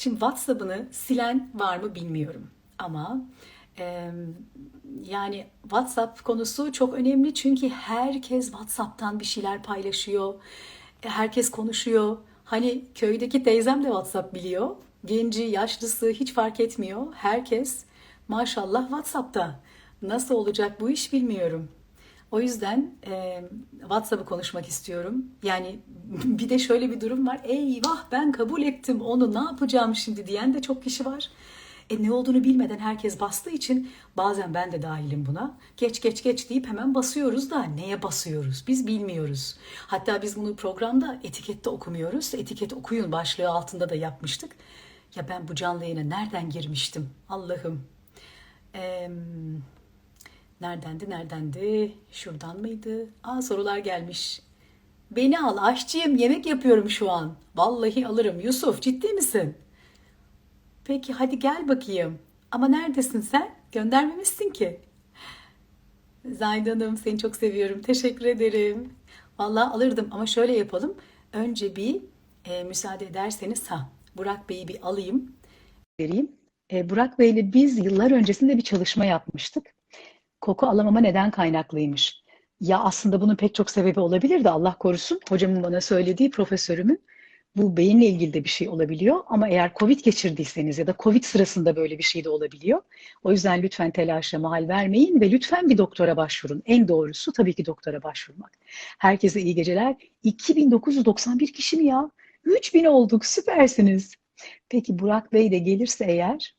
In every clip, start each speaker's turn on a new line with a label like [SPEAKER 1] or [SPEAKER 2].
[SPEAKER 1] Şimdi WhatsApp'ını silen var mı bilmiyorum ama e, yani WhatsApp konusu çok önemli çünkü herkes WhatsApp'tan bir şeyler paylaşıyor. Herkes konuşuyor. Hani köydeki teyzem de WhatsApp biliyor. Genci, yaşlısı hiç fark etmiyor. Herkes maşallah WhatsApp'ta. Nasıl olacak bu iş bilmiyorum. O yüzden e, WhatsApp'ı konuşmak istiyorum. Yani bir de şöyle bir durum var. Eyvah ben kabul ettim onu ne yapacağım şimdi diyen de çok kişi var. E ne olduğunu bilmeden herkes bastığı için bazen ben de dahilim buna. Geç geç geç deyip hemen basıyoruz da neye basıyoruz? Biz bilmiyoruz. Hatta biz bunu programda etikette okumuyoruz. Etiket okuyun başlığı altında da yapmıştık. Ya ben bu canlı yayına nereden girmiştim? Allah'ım. Eee Neredendi, neredendi? Şuradan mıydı? Aa sorular gelmiş. Beni al, aşçıyım, yemek yapıyorum şu an. Vallahi alırım. Yusuf, ciddi misin? Peki hadi gel bakayım. Ama neredesin sen? Göndermemişsin ki. Zahide Hanım seni çok seviyorum. Teşekkür ederim. Vallahi alırdım ama şöyle yapalım. Önce bir e, müsaade ederseniz ha Burak Bey'i bir alayım. Vereyim. E, Burak Bey'le biz yıllar öncesinde bir çalışma yapmıştık koku alamama neden kaynaklıymış. Ya aslında bunun pek çok sebebi olabilir de Allah korusun. Hocamın bana söylediği profesörümün bu beyinle ilgili de bir şey olabiliyor. Ama eğer Covid geçirdiyseniz ya da Covid sırasında böyle bir şey de olabiliyor. O yüzden lütfen telaşla mahal vermeyin ve lütfen bir doktora başvurun. En doğrusu tabii ki doktora başvurmak. Herkese iyi geceler. 2991 kişi mi ya? 3000 olduk süpersiniz. Peki Burak Bey de gelirse eğer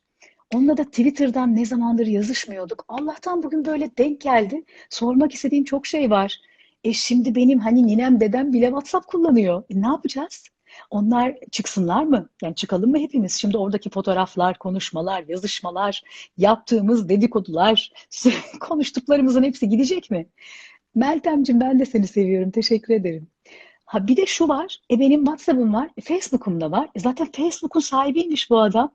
[SPEAKER 1] Onunla da Twitter'dan ne zamandır yazışmıyorduk. Allah'tan bugün böyle denk geldi. Sormak istediğim çok şey var. E şimdi benim hani ninem dedem bile WhatsApp kullanıyor. E ne yapacağız? Onlar çıksınlar mı? Yani çıkalım mı hepimiz? Şimdi oradaki fotoğraflar, konuşmalar, yazışmalar, yaptığımız dedikodular, konuştuklarımızın hepsi gidecek mi? Meltemciğim ben de seni seviyorum. Teşekkür ederim. Ha bir de şu var. E benim WhatsApp'ım var. E Facebook'um da var. E zaten Facebook'un sahibiymiş bu adam.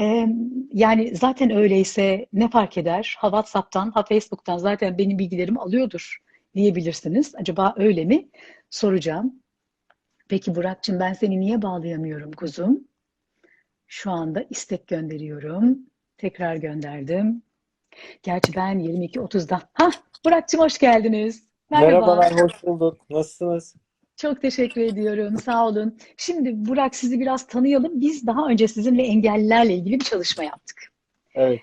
[SPEAKER 1] Ee, yani zaten öyleyse ne fark eder? Ha WhatsApp'tan ha Facebook'tan zaten benim bilgilerimi alıyordur diyebilirsiniz. Acaba öyle mi? Soracağım. Peki Burak'cığım ben seni niye bağlayamıyorum kuzum? Şu anda istek gönderiyorum. Tekrar gönderdim. Gerçi ben 22.30'da. Ha Burak'cığım hoş geldiniz.
[SPEAKER 2] Merhaba. Merhabalar, hoş bulduk. Nasılsınız?
[SPEAKER 1] Çok teşekkür ediyorum. Sağ olun. Şimdi Burak sizi biraz tanıyalım. Biz daha önce sizinle engellilerle ilgili bir çalışma yaptık.
[SPEAKER 2] Evet.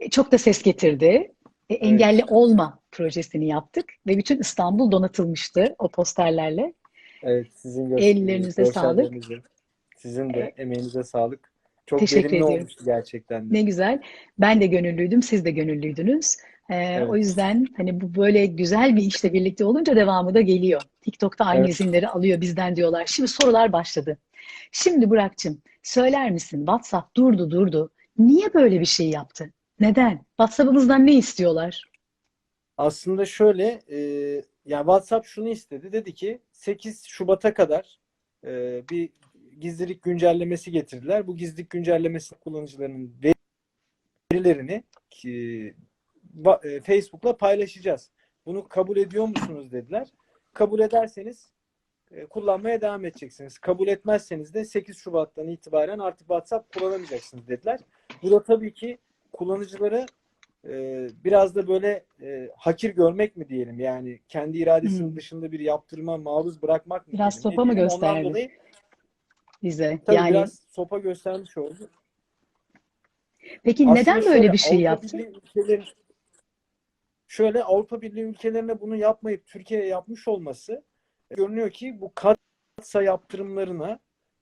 [SPEAKER 1] E, çok da ses getirdi. E, engelli evet. olma projesini yaptık ve bütün İstanbul donatılmıştı o posterlerle.
[SPEAKER 2] Evet, sizin
[SPEAKER 1] ellerinize sağlık.
[SPEAKER 2] Sizin de emeğinize sağlık. Çok Teşekkür verimli ediyorum. olmuştu gerçekten de.
[SPEAKER 1] Ne güzel. Ben de gönüllüydüm, siz de gönüllüydünüz. Ee, evet. O yüzden hani bu böyle güzel bir işle birlikte olunca devamı da geliyor. TikTok'ta aynı evet. izinleri alıyor bizden diyorlar. Şimdi sorular başladı. Şimdi Burak'cığım söyler misin WhatsApp durdu durdu. Niye böyle bir şey yaptı? Neden? WhatsApp'ımızdan ne istiyorlar?
[SPEAKER 2] Aslında şöyle e, yani WhatsApp şunu istedi. Dedi ki 8 Şubat'a kadar e, bir gizlilik güncellemesi getirdiler. Bu gizlilik güncellemesi kullanıcılarının verilerini ki, Facebook'la paylaşacağız. Bunu kabul ediyor musunuz dediler. Kabul ederseniz e, kullanmaya devam edeceksiniz. Kabul etmezseniz de 8 Şubat'tan itibaren artık WhatsApp kullanamayacaksınız dediler. Bu da tabii ki kullanıcıları e, biraz da böyle e, hakir görmek mi diyelim? Yani kendi iradesinin hmm. dışında bir yaptırıma maruz bırakmak mı
[SPEAKER 1] Biraz
[SPEAKER 2] diyelim?
[SPEAKER 1] sopa mı gösterdi? Bize.
[SPEAKER 2] Tabii
[SPEAKER 1] yani...
[SPEAKER 2] biraz sopa göstermiş oldu.
[SPEAKER 1] Peki Aslında neden böyle bir şey yaptı?
[SPEAKER 2] Ülkelerin, şöyle Avrupa Birliği ülkelerine bunu yapmayıp Türkiye'ye yapmış olması görünüyor ki bu katsa yaptırımlarına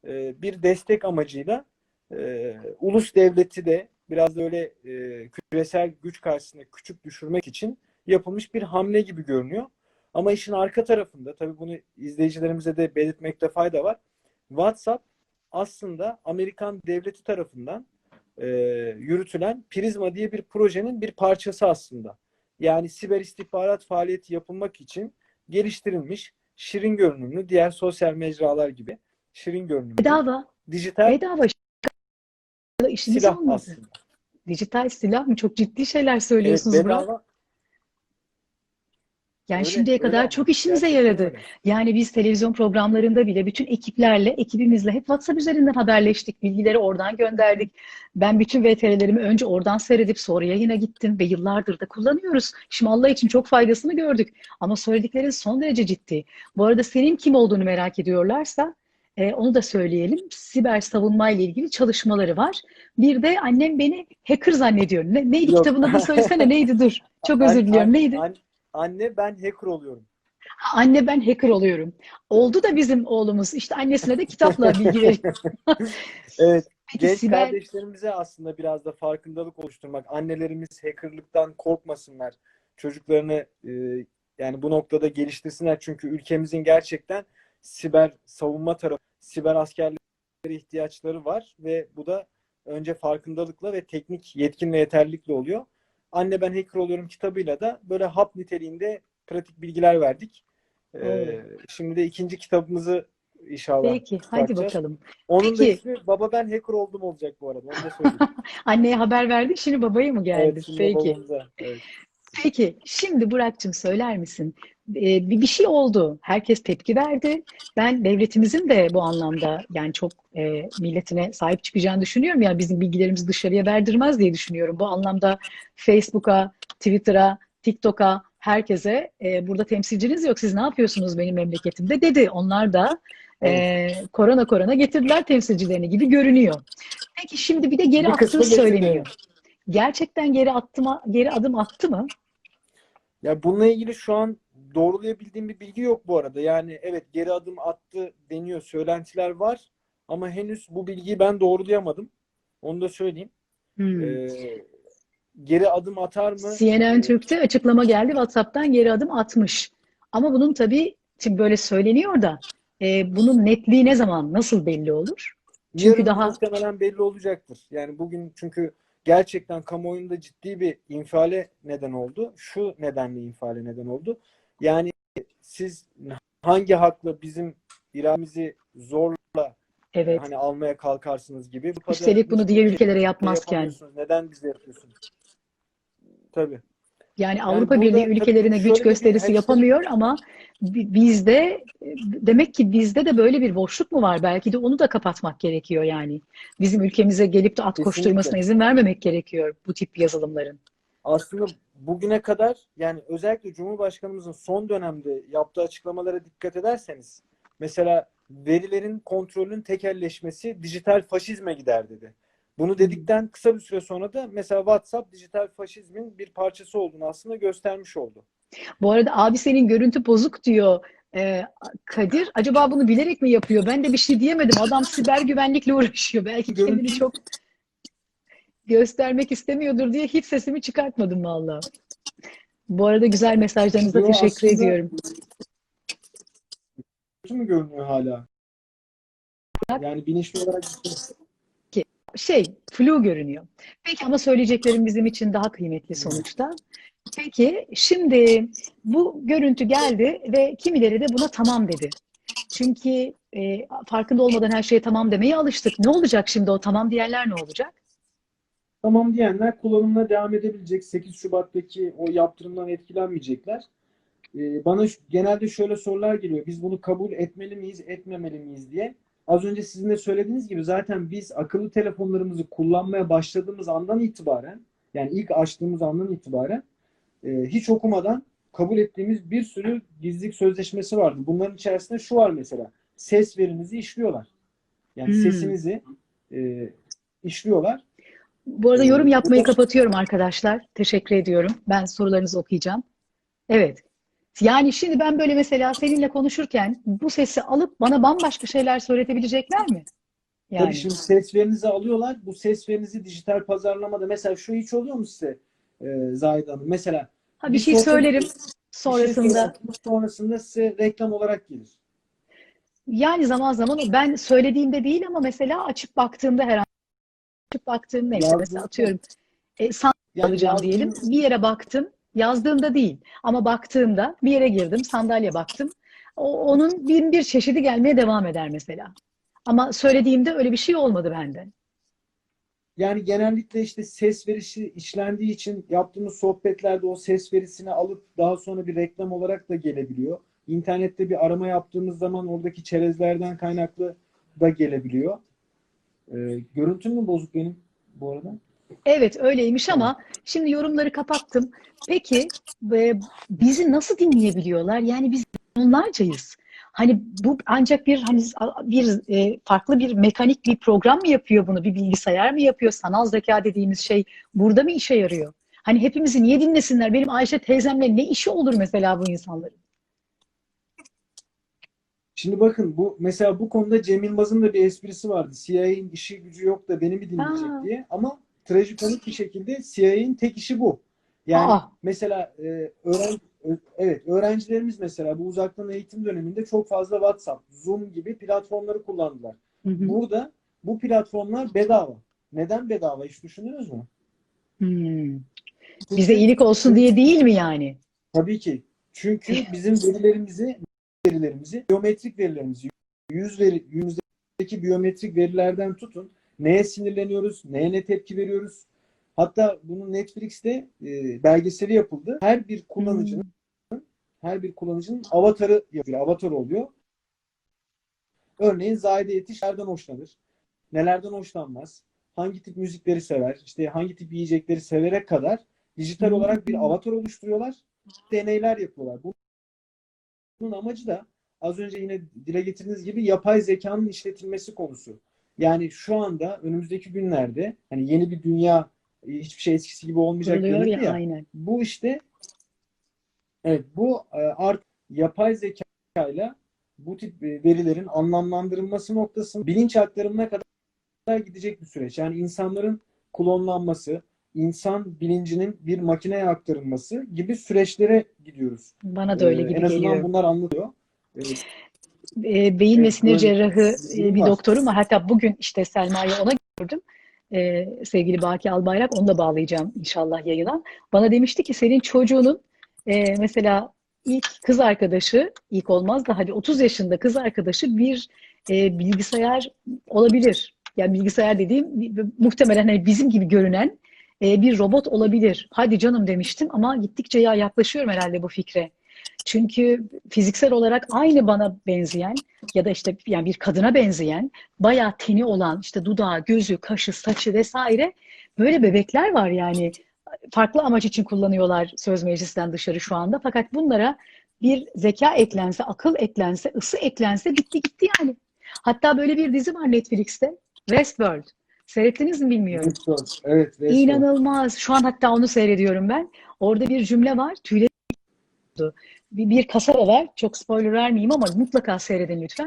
[SPEAKER 2] e, bir destek amacıyla e, ulus devleti de biraz da öyle e, küresel güç karşısında küçük düşürmek için yapılmış bir hamle gibi görünüyor. Ama işin arka tarafında tabii bunu izleyicilerimize de belirtmekte fayda var. WhatsApp aslında Amerikan devleti tarafından e, yürütülen Prizma diye bir projenin bir parçası aslında. Yani siber istihbarat faaliyeti yapılmak için geliştirilmiş şirin görünümlü diğer sosyal mecralar gibi şirin görünümlü.
[SPEAKER 1] Bedava.
[SPEAKER 2] Dijital
[SPEAKER 1] Bedava. İşiniz
[SPEAKER 2] silah
[SPEAKER 1] olmadı.
[SPEAKER 2] aslında.
[SPEAKER 1] Dijital silah mı? Çok ciddi şeyler söylüyorsunuz
[SPEAKER 2] evet, bedava,
[SPEAKER 1] Yani
[SPEAKER 2] Öyle,
[SPEAKER 1] şimdiye kadar çok işimize
[SPEAKER 2] Gerçekten
[SPEAKER 1] yaradı.
[SPEAKER 2] öyle.
[SPEAKER 1] Yani biz televizyon programlarında bile bütün ekiplerle, ekibimizle hep WhatsApp üzerinden haberleştik. Bilgileri oradan gönderdik. Ben bütün VTR'lerimi önce oradan seyredip sonra yayına gittim ve yıllardır da kullanıyoruz. Şimdi Allah için çok faydasını gördük. Ama söylediklerin son derece ciddi. Bu arada senin kim olduğunu merak ediyorlarsa e, onu da söyleyelim. Siber savunma ile ilgili çalışmaları var. Bir de annem beni hacker zannediyor. Ne, neydi
[SPEAKER 2] Yok.
[SPEAKER 1] kitabın adını söylesene neydi dur. Çok özür diliyorum.
[SPEAKER 2] an-
[SPEAKER 1] Neydi?
[SPEAKER 2] an- anne ben hacker oluyorum.
[SPEAKER 1] Anne ben hacker oluyorum. Oldu da bizim oğlumuz. İşte annesine de kitapla bilgi veriyor.
[SPEAKER 2] Evet.
[SPEAKER 1] Peki
[SPEAKER 2] Genç
[SPEAKER 1] Sibel,
[SPEAKER 2] kardeşlerimize aslında biraz da farkındalık oluşturmak. Annelerimiz hackerlıktan korkmasınlar. Çocuklarını e, yani bu noktada geliştirsinler. Çünkü ülkemizin gerçekten siber savunma tarafı, siber askerlere ihtiyaçları var ve bu da önce farkındalıkla ve teknik yetkin ve yeterlilikle oluyor. Anne ben hacker oluyorum kitabıyla da böyle hap niteliğinde pratik bilgiler verdik. Ee, şimdi de ikinci kitabımızı inşallah
[SPEAKER 1] peki hadi bakalım.
[SPEAKER 2] Onun da
[SPEAKER 1] Peki.
[SPEAKER 2] ismi Baba Ben Hacker Oldum olacak bu arada. Onu da söyleyeyim.
[SPEAKER 1] Anneye haber verdik, şimdi babaya mı geldi?
[SPEAKER 2] Evet,
[SPEAKER 1] Peki.
[SPEAKER 2] babamıza. Evet.
[SPEAKER 1] Peki, şimdi Burak'cığım söyler misin? Ee, bir, bir şey oldu. Herkes tepki verdi. Ben devletimizin de bu anlamda yani çok e, milletine sahip çıkacağını düşünüyorum. Yani bizim bilgilerimizi dışarıya verdirmez diye düşünüyorum. Bu anlamda Facebook'a, Twitter'a, TikTok'a, herkese e, burada temsilciniz yok. Siz ne yapıyorsunuz benim memleketimde dedi. Onlar da e, korona korona getirdiler temsilcilerini gibi görünüyor. Peki şimdi bir de geri attığı söyleniyor. Gerçekten geri attıma, geri adım attı mı?
[SPEAKER 2] Ya bununla ilgili şu an doğrulayabildiğim bir bilgi yok bu arada. Yani evet geri adım attı deniyor. Söylentiler var ama henüz bu bilgiyi ben doğrulayamadım. Onu da söyleyeyim.
[SPEAKER 1] Hmm.
[SPEAKER 2] Ee, geri adım atar mı?
[SPEAKER 1] CNN Türk'te açıklama geldi. WhatsApp'tan geri adım atmış. Ama bunun tabii şimdi böyle söyleniyor da e, bunun netliği ne zaman, nasıl belli olur? Çünkü
[SPEAKER 2] Yarın
[SPEAKER 1] daha
[SPEAKER 2] muhtemelen belli olacaktır. Yani bugün çünkü gerçekten kamuoyunda ciddi bir infiale neden oldu. Şu nedenle infiale neden oldu. Yani siz hangi hakla bizim irademizi zorla
[SPEAKER 1] evet.
[SPEAKER 2] hani almaya kalkarsınız gibi.
[SPEAKER 1] Üstelik bunu diğer ülkelere yapmazken.
[SPEAKER 2] yapamıyorsunuz. Neden bize yapıyorsunuz? Tabii.
[SPEAKER 1] Yani
[SPEAKER 2] Yani
[SPEAKER 1] Avrupa
[SPEAKER 2] burada
[SPEAKER 1] Birliği ülkelerine güç gösterisi yapamıyor ama bizde demek ki bizde de böyle bir boşluk mu var? Belki de onu da kapatmak gerekiyor yani. Bizim ülkemize gelip de at
[SPEAKER 2] Kesinlikle.
[SPEAKER 1] koşturmasına izin vermemek gerekiyor bu tip yazılımların.
[SPEAKER 2] Aslında bugüne kadar yani özellikle Cumhurbaşkanımızın son dönemde yaptığı açıklamalara dikkat ederseniz mesela verilerin kontrolünün tekelleşmesi dijital faşizme gider dedi. Bunu dedikten kısa bir süre sonra da mesela WhatsApp dijital faşizmin bir parçası olduğunu aslında göstermiş oldu.
[SPEAKER 1] Bu arada abi senin görüntü bozuk diyor Ee, Kadir. Acaba bunu bilerek mi yapıyor? Ben de bir şey diyemedim. Adam siber güvenlikle uğraşıyor. Belki kendini
[SPEAKER 2] Görüntü-
[SPEAKER 1] çok göstermek istemiyordur diye hiç sesimi çıkartmadım vallahi. Bu arada güzel mesajlarınıza
[SPEAKER 2] Yo,
[SPEAKER 1] teşekkür
[SPEAKER 2] aslında-
[SPEAKER 1] ediyorum.
[SPEAKER 2] Kötü mü görünüyor hala? Yani bilinçli olarak
[SPEAKER 1] Şey, flu görünüyor. Peki ama söyleyeceklerim bizim için daha kıymetli sonuçta. Peki şimdi bu görüntü geldi ve kimileri de buna tamam dedi. Çünkü e, farkında olmadan her şeye tamam demeye alıştık. Ne olacak şimdi o tamam diyenler ne olacak?
[SPEAKER 2] Tamam diyenler kullanımına devam edebilecek. 8 Şubat'taki o yaptırımdan etkilenmeyecekler. Ee, bana ş- genelde şöyle sorular geliyor. Biz bunu kabul etmeli miyiz, etmemeli miyiz diye. Az önce sizin de söylediğiniz gibi zaten biz akıllı telefonlarımızı kullanmaya başladığımız andan itibaren yani ilk açtığımız andan itibaren e, hiç okumadan kabul ettiğimiz bir sürü gizlilik sözleşmesi vardı. Bunların içerisinde şu var mesela. Ses verinizi işliyorlar. Yani
[SPEAKER 1] Hmm.
[SPEAKER 2] sesinizi e, işliyorlar.
[SPEAKER 1] Bu arada
[SPEAKER 2] Ee,
[SPEAKER 1] yorum yapmayı kapatıyorum arkadaşlar. Teşekkür ediyorum. Ben sorularınızı okuyacağım. Evet. Yani şimdi ben böyle mesela seninle konuşurken bu sesi alıp bana bambaşka şeyler söyletebilecekler mi? Yani
[SPEAKER 2] Tabii şimdi ses verinizi alıyorlar. Bu ses verinizi dijital pazarlamada mesela şu hiç oluyor mu size e, Zahide Hanım? Mesela
[SPEAKER 1] ha, bir
[SPEAKER 2] bir
[SPEAKER 1] şey
[SPEAKER 2] sosyal-
[SPEAKER 1] söylerim
[SPEAKER 2] bir şey
[SPEAKER 1] sonrasında.
[SPEAKER 2] söylersiniz, sonrasında size reklam olarak gelir.
[SPEAKER 1] Yani zaman zaman ben söylediğimde değil ama mesela açıp baktığımda herhangi açıp baktığım neyse
[SPEAKER 2] Yazdığınızda-
[SPEAKER 1] mesela atıyorum e, sandalye
[SPEAKER 2] Yani
[SPEAKER 1] alacağım diyelim. Bir yere baktım. Yazdığımda değil ama baktığımda bir yere girdim sandalye baktım. O, onun bin bir çeşidi gelmeye devam eder mesela. Ama söylediğimde öyle bir şey olmadı bende.
[SPEAKER 2] Yani genellikle işte ses verisi işlendiği için yaptığımız sohbetlerde o ses verisini alıp daha sonra bir reklam olarak da gelebiliyor. İnternette bir arama yaptığımız zaman oradaki çerezlerden kaynaklı da gelebiliyor. Ee, görüntüm mü bozuk benim bu arada?
[SPEAKER 1] Evet öyleymiş ama şimdi yorumları kapattım. Peki e, bizi nasıl dinleyebiliyorlar? Yani biz onlarcayız. Hani bu ancak bir hani bir e, farklı bir mekanik bir program mı yapıyor bunu? Bir bilgisayar mı yapıyor? Sanal zeka dediğimiz şey burada mı işe yarıyor? Hani hepimizi niye dinlesinler? Benim Ayşe teyzemle ne işi olur mesela bu insanların?
[SPEAKER 2] Şimdi bakın bu mesela bu konuda Cem Yılmaz'ın da bir esprisi vardı. CIA'nin işi gücü yok da beni mi dinleyecek
[SPEAKER 1] Aa.
[SPEAKER 2] diye. Ama trajikomik bir şekilde CIA'nin tek işi bu. Yani
[SPEAKER 1] Aa.
[SPEAKER 2] mesela e, öğren ö- evet öğrencilerimiz mesela bu uzaktan eğitim döneminde çok fazla WhatsApp, Zoom gibi platformları kullandılar.
[SPEAKER 1] Hı hı.
[SPEAKER 2] Burada bu platformlar bedava. Neden bedava hiç düşündünüz mü?
[SPEAKER 1] Hmm. Bize iyilik olsun diye değil mi yani?
[SPEAKER 2] Tabii ki. Çünkü bizim verilerimizi, verilerimizi, biyometrik verilerimizi, yüz veri, yüzümüzdeki biyometrik verilerden tutun, neye sinirleniyoruz, neye ne tepki veriyoruz. Hatta bunun Netflix'te e, belgeseli yapıldı. Her bir kullanıcının her bir kullanıcının avatarı yapıyor, avatar oluyor. Örneğin Zahide Yetiş nereden hoşlanır? Nelerden hoşlanmaz? Hangi tip müzikleri sever? İşte hangi tip yiyecekleri severe kadar dijital olarak bir avatar oluşturuyorlar. Deneyler yapıyorlar. Bunun amacı da az önce yine dile getirdiğiniz gibi yapay zekanın işletilmesi konusu. Yani şu anda önümüzdeki günlerde hani yeni bir dünya hiçbir şey eskisi gibi olmayacak
[SPEAKER 1] Kuruluyor ya
[SPEAKER 2] ya.
[SPEAKER 1] aynen.
[SPEAKER 2] Bu işte evet bu e, art yapay zekayla bu tip e, verilerin anlamlandırılması noktasında bilinç aktarımına kadar gidecek bir süreç. Yani insanların klonlanması, insan bilincinin bir makineye aktarılması gibi süreçlere gidiyoruz.
[SPEAKER 1] Bana da öyle
[SPEAKER 2] Ee,
[SPEAKER 1] gibi
[SPEAKER 2] en azından
[SPEAKER 1] geliyor.
[SPEAKER 2] bunlar anlatıyor.
[SPEAKER 1] E, beyin ve
[SPEAKER 2] Evet,
[SPEAKER 1] sinir
[SPEAKER 2] böyle
[SPEAKER 1] cerrahı
[SPEAKER 2] bir
[SPEAKER 1] e,
[SPEAKER 2] var.
[SPEAKER 1] doktorum var. Hatta bugün işte Selma'yı ona gördüm. E, sevgili Baki Albayrak onu da bağlayacağım inşallah yayına. Bana demişti ki senin çocuğunun e, mesela ilk kız arkadaşı ilk olmaz da hadi 30 yaşında kız arkadaşı bir e, bilgisayar olabilir. Yani bilgisayar dediğim muhtemelen hani bizim gibi görünen e, bir robot olabilir. Hadi canım demiştim ama gittikçe ya yaklaşıyorum herhalde bu fikre. Çünkü fiziksel olarak aynı bana benzeyen ya da işte yani bir kadına benzeyen bayağı teni olan işte dudağı, gözü, kaşı, saçı vesaire böyle bebekler var yani. Farklı amaç için kullanıyorlar söz meclisten dışarı şu anda. Fakat bunlara bir zeka eklense, akıl eklense, ısı eklense bitti gitti yani. Hatta böyle bir dizi var Netflix'te. Westworld. Seyrettiniz mi bilmiyorum.
[SPEAKER 2] Westworld. Evet, Westworld.
[SPEAKER 1] İnanılmaz. Şu an hatta onu seyrediyorum ben. Orada bir cümle var. Tüylerim oldu. Bir, bir kasaba var. Çok spoiler vermeyeyim ama mutlaka seyredin lütfen.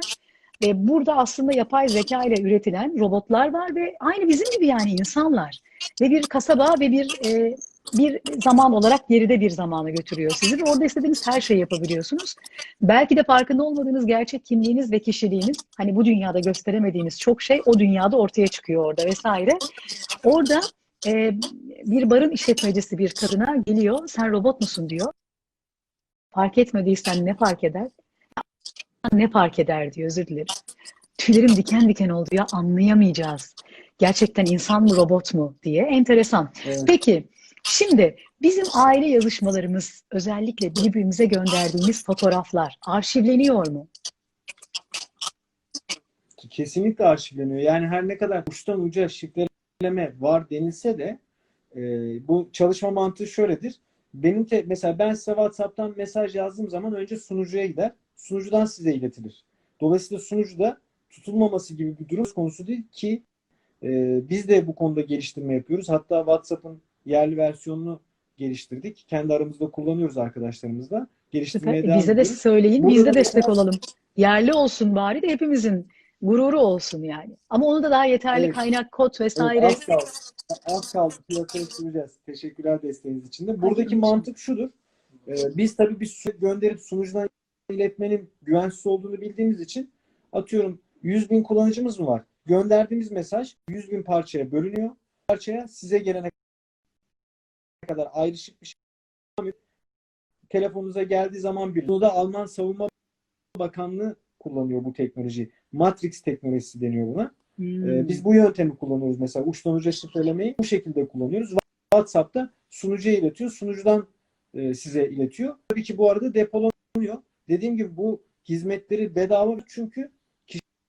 [SPEAKER 1] Ve burada aslında yapay zeka ile üretilen robotlar var ve aynı bizim gibi yani insanlar. Ve bir kasaba ve bir e, bir zaman olarak geride bir zamana götürüyor sizi ve orada istediğiniz her şeyi yapabiliyorsunuz. Belki de farkında olmadığınız gerçek kimliğiniz ve kişiliğiniz hani bu dünyada gösteremediğiniz çok şey o dünyada ortaya çıkıyor orada vesaire. Orada e, bir barın işletmecisi bir kadına geliyor. Sen robot musun diyor. Fark etmediysen ne fark eder? Ne fark eder diyor. Özür dilerim. Tüylerim diken diken oldu ya anlayamayacağız. Gerçekten insan mı robot mu diye. Enteresan.
[SPEAKER 2] Evet.
[SPEAKER 1] Peki şimdi bizim aile yazışmalarımız özellikle birbirimize gönderdiğimiz fotoğraflar arşivleniyor mu?
[SPEAKER 2] Kesinlikle arşivleniyor. Yani her ne kadar uçtan uca şifreleme var denilse de e, bu çalışma mantığı şöyledir. Benim te, mesela ben size WhatsApp'tan mesaj yazdığım zaman önce sunucuya gider. Sunucudan size iletilir. Dolayısıyla sunucuda tutulmaması gibi bir durum konusu değil ki e, biz de bu konuda geliştirme yapıyoruz. Hatta WhatsApp'ın yerli versiyonunu geliştirdik. Kendi aramızda kullanıyoruz arkadaşlarımızla. Geliştirmeye
[SPEAKER 1] Süper. Bize de
[SPEAKER 2] ediyoruz.
[SPEAKER 1] söyleyin,
[SPEAKER 2] Burada
[SPEAKER 1] biz de
[SPEAKER 2] da
[SPEAKER 1] destek
[SPEAKER 2] mesela-
[SPEAKER 1] olalım. Yerli olsun bari de hepimizin gururu olsun yani. Ama onu da daha yeterli
[SPEAKER 2] Evet.
[SPEAKER 1] kaynak, kod vesaire.
[SPEAKER 2] Evet, az kaldı. Az kaldı. Piyasaya süreceğiz. Teşekkürler desteğiniz için de. Buradaki
[SPEAKER 1] Hayırlı
[SPEAKER 2] mantık şudur. Ee, biz tabii bir gönderip sunucudan iletmenin güvensiz olduğunu bildiğimiz için atıyorum 100 bin kullanıcımız mı var? Gönderdiğimiz mesaj 100 bin parçaya bölünüyor. Parçaya size gelene kadar ayrışık bir şey. Telefonunuza geldiği zaman bir. Bunu da Alman Savunma Bakanlığı kullanıyor bu teknolojiyi. Matrix teknolojisi deniyor buna.
[SPEAKER 1] Hmm.
[SPEAKER 2] Ee, biz bu yöntemi kullanıyoruz mesela uçtan uca şifrelemeyi bu şekilde kullanıyoruz. WhatsApp'ta sunucuya iletiyor, sunucudan e, size iletiyor. Tabii ki bu arada depolanıyor. Dediğim gibi bu hizmetleri bedava çünkü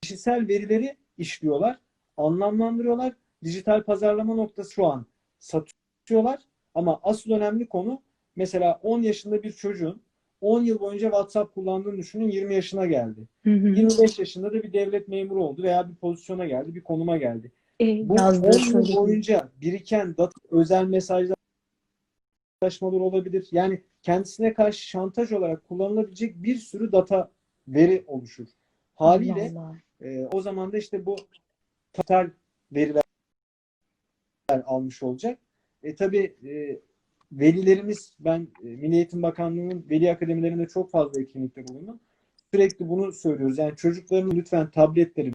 [SPEAKER 2] kişisel verileri işliyorlar, anlamlandırıyorlar. Dijital pazarlama noktası şu an satıyorlar ama asıl önemli konu mesela 10 yaşında bir çocuğun 10 yıl boyunca WhatsApp kullandığını düşünün 20 yaşına geldi.
[SPEAKER 1] Hı hı.
[SPEAKER 2] 25 yaşında da bir devlet memuru oldu veya bir pozisyona geldi, bir konuma geldi.
[SPEAKER 1] E,
[SPEAKER 2] Bu
[SPEAKER 1] yazdığı
[SPEAKER 2] 10 yıl boyunca biriken data, özel mesajlaşmalar olabilir. Yani kendisine karşı şantaj olarak kullanılabilecek bir sürü data veri oluşur. Haliyle
[SPEAKER 1] Allah Allah.
[SPEAKER 2] e, o zaman da işte bu total veriler almış olacak. E tabi e, velilerimiz ben e, Milli Eğitim Bakanlığı'nın veli akademilerinde çok fazla etkinlikte bulundum. Sürekli bunu söylüyoruz. Yani çocukların lütfen tabletleri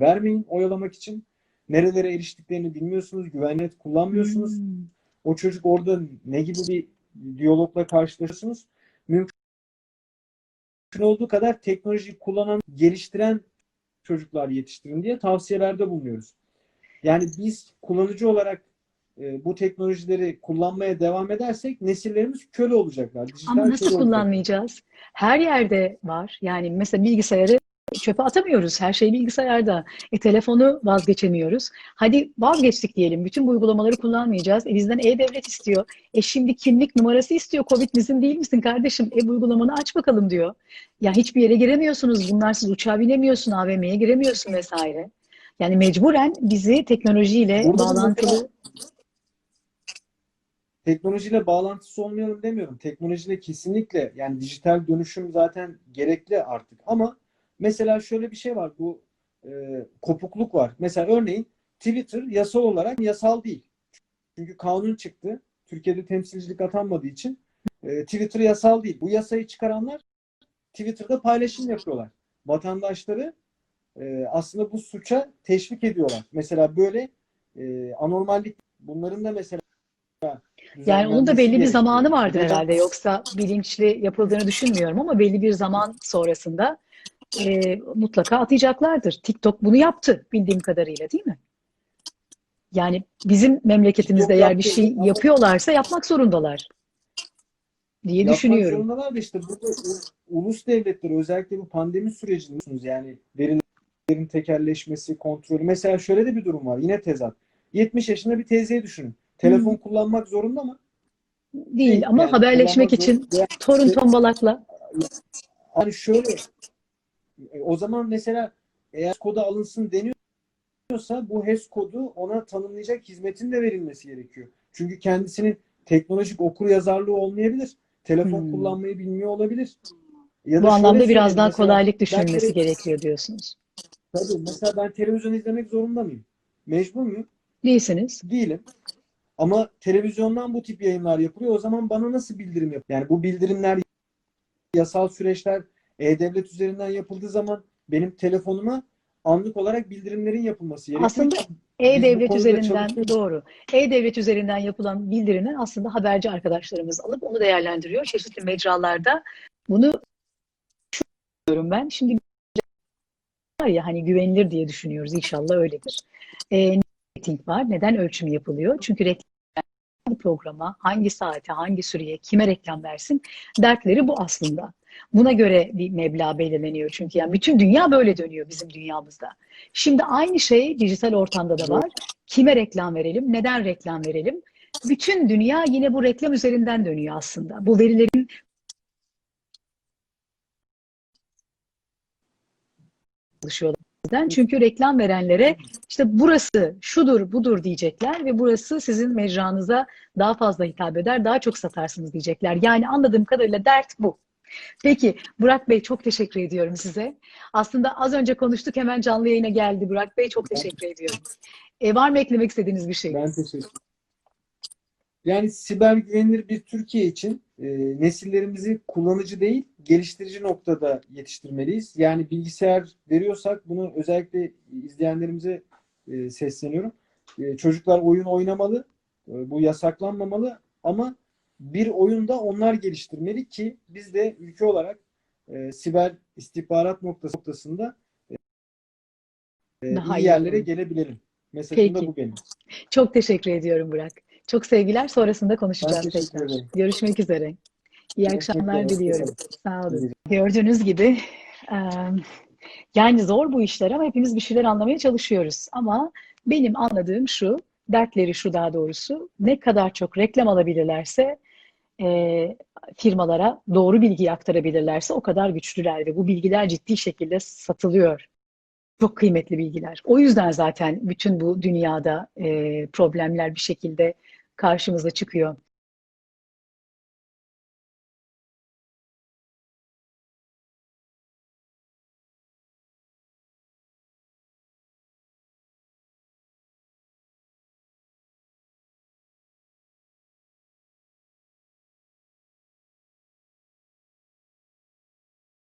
[SPEAKER 2] vermeyin oyalamak için. Nerelere eriştiklerini bilmiyorsunuz, güvenlik kullanmıyorsunuz.
[SPEAKER 1] Hmm.
[SPEAKER 2] O çocuk orada ne gibi bir diyalogla karşılaşıyorsunuz? Mümkün olduğu kadar teknolojiyi kullanan, geliştiren çocuklar yetiştirin diye tavsiyelerde bulunuyoruz. Yani biz kullanıcı olarak e, bu teknolojileri kullanmaya devam edersek nesillerimiz köle olacaklar. Dijital
[SPEAKER 1] Ama nasıl kullanmayacağız? Her yerde var. Yani mesela bilgisayarı çöpe atamıyoruz. Her şey bilgisayarda. E, telefonu vazgeçemiyoruz. Hadi vazgeçtik diyelim. Bütün bu uygulamaları kullanmayacağız. E, bizden e-devlet istiyor. E şimdi kimlik numarası istiyor. Covid misin değil misin kardeşim? E uygulamanı aç bakalım diyor. Ya hiçbir yere giremiyorsunuz. Bunlarsız uçağa binemiyorsun, AVM'ye giremiyorsun vesaire. Yani mecburen bizi teknolojiyle
[SPEAKER 2] Burada da
[SPEAKER 1] bağlantılı
[SPEAKER 2] mesela- teknolojiyle bağlantısı olmayalım demiyorum. Teknolojiyle kesinlikle yani dijital dönüşüm zaten gerekli artık. Ama mesela şöyle bir şey var. Bu e, kopukluk var. Mesela örneğin Twitter yasal olarak yasal değil. Çünkü kanun çıktı. Türkiye'de temsilcilik atanmadığı için e, Twitter yasal değil. Bu yasayı çıkaranlar Twitter'da paylaşım yapıyorlar. Vatandaşları e, aslında bu suça teşvik ediyorlar. Mesela böyle e, anormallik bunların da mesela
[SPEAKER 1] Yani onun da belli bir
[SPEAKER 2] gerekiyor.
[SPEAKER 1] zamanı vardır herhalde. Yoksa bilinçli yapıldığını düşünmüyorum ama belli bir zaman sonrasında e, mutlaka atacaklardır. TikTok bunu yaptı bildiğim kadarıyla değil mi? Yani bizim memleketimizde
[SPEAKER 2] TikTok
[SPEAKER 1] eğer bir şey
[SPEAKER 2] ama-
[SPEAKER 1] yapıyorlarsa yapmak zorundalar diye
[SPEAKER 2] Yapmak
[SPEAKER 1] düşünüyorum.
[SPEAKER 2] zorundalar da işte burada ulus devletleri özellikle bu pandemi sürecinde yani verilerin tekerleşmesi, kontrolü. Mesela şöyle de bir durum var. Yine tezat. 70 yaşında bir teyzeyi düşünün. Telefon kullanmak zorunda mı?
[SPEAKER 1] Değil ama
[SPEAKER 2] Yani
[SPEAKER 1] haberleşmek için
[SPEAKER 2] zorunda.
[SPEAKER 1] Torun tombalakla
[SPEAKER 2] Hani şöyle e, o zaman mesela eğer kodu alınsın deniyorsa bu HES kodu ona tanımlayacak hizmetin de verilmesi gerekiyor. Çünkü kendisinin teknolojik okur yazarlığı olmayabilir. Telefon
[SPEAKER 1] Hmm.
[SPEAKER 2] kullanmayı bilmiyor olabilir. Ya
[SPEAKER 1] bu
[SPEAKER 2] da
[SPEAKER 1] anlamda biraz daha
[SPEAKER 2] mesela
[SPEAKER 1] kolaylık
[SPEAKER 2] tele-
[SPEAKER 1] gerekiyor diyorsunuz.
[SPEAKER 2] Tabii mesela ben televizyon izlemek zorunda mıyım? Mecbur muyum?
[SPEAKER 1] Değilsiniz.
[SPEAKER 2] Değilim. Ama televizyondan bu tip yayınlar yapılıyor. O zaman bana nasıl bildirim yap? Yani bu bildirimler yasal süreçler e-devlet üzerinden yapıldığı zaman benim telefonuma anlık olarak bildirimlerin yapılması gerekiyor.
[SPEAKER 1] Aslında E-Devlet üzerinden doğru. E-Devlet üzerinden yapılan bildirimler aslında haberci arkadaşlarımız alıp onu değerlendiriyor. Çeşitli mecralarda bunu düşünüyorum ben. Şimdi var ya hani güvenilir diye düşünüyoruz. İnşallah öyledir. E, rating var. Neden ölçüm yapılıyor? Çünkü reklam programa, hangi saate, hangi süreye, kime reklam versin dertleri bu aslında. Buna göre bir meblağ belirleniyor çünkü yani bütün dünya böyle dönüyor bizim dünyamızda. Şimdi aynı şey dijital ortamda da var. Kime reklam verelim, neden reklam verelim? Bütün dünya yine bu reklam üzerinden dönüyor aslında. Bu verilerin çalışıyorlar. Çünkü reklam verenlere işte burası şudur budur diyecekler ve burası sizin mecranıza daha fazla hitap eder, daha çok satarsınız diyecekler. Yani anladığım kadarıyla dert bu. Peki Burak Bey çok teşekkür ediyorum size. Aslında az önce konuştuk hemen canlı yayına geldi Burak Bey çok teşekkür ediyorum. E, var mı eklemek istediğiniz bir şey?
[SPEAKER 2] Ben teşekkür Yani siber güvenilir bir Türkiye için e, nesillerimizi kullanıcı değil, geliştirici noktada yetiştirmeliyiz. Yani bilgisayar veriyorsak bunu özellikle izleyenlerimize e, sesleniyorum. E, çocuklar oyun oynamalı, e, bu yasaklanmamalı ama bir oyunda onlar geliştirmeli ki biz de ülke olarak e, siber istihbarat noktası noktasında e,
[SPEAKER 1] Daha
[SPEAKER 2] iyi
[SPEAKER 1] iyi
[SPEAKER 2] yerlere
[SPEAKER 1] olur.
[SPEAKER 2] gelebilelim. Mesajım da bu benim.
[SPEAKER 1] Çok teşekkür ediyorum Burak. Çok sevgiler. Sonrasında konuşacağız tekrar.
[SPEAKER 2] ederim.
[SPEAKER 1] Görüşmek üzere. İyi akşamlar
[SPEAKER 2] üzere.
[SPEAKER 1] diliyorum. Sağ olun. Gördüğünüz gibi yani zor bu işler ama hepimiz bir şeyler anlamaya çalışıyoruz. Ama benim anladığım şu, dertleri şu daha doğrusu, ne kadar çok reklam alabilirlerse e, firmalara doğru bilgiyi aktarabilirlerse o kadar güçlüler ve bu bilgiler ciddi şekilde satılıyor. Çok kıymetli bilgiler. O yüzden zaten bütün bu dünyada e, problemler bir şekilde karşımıza çıkıyor.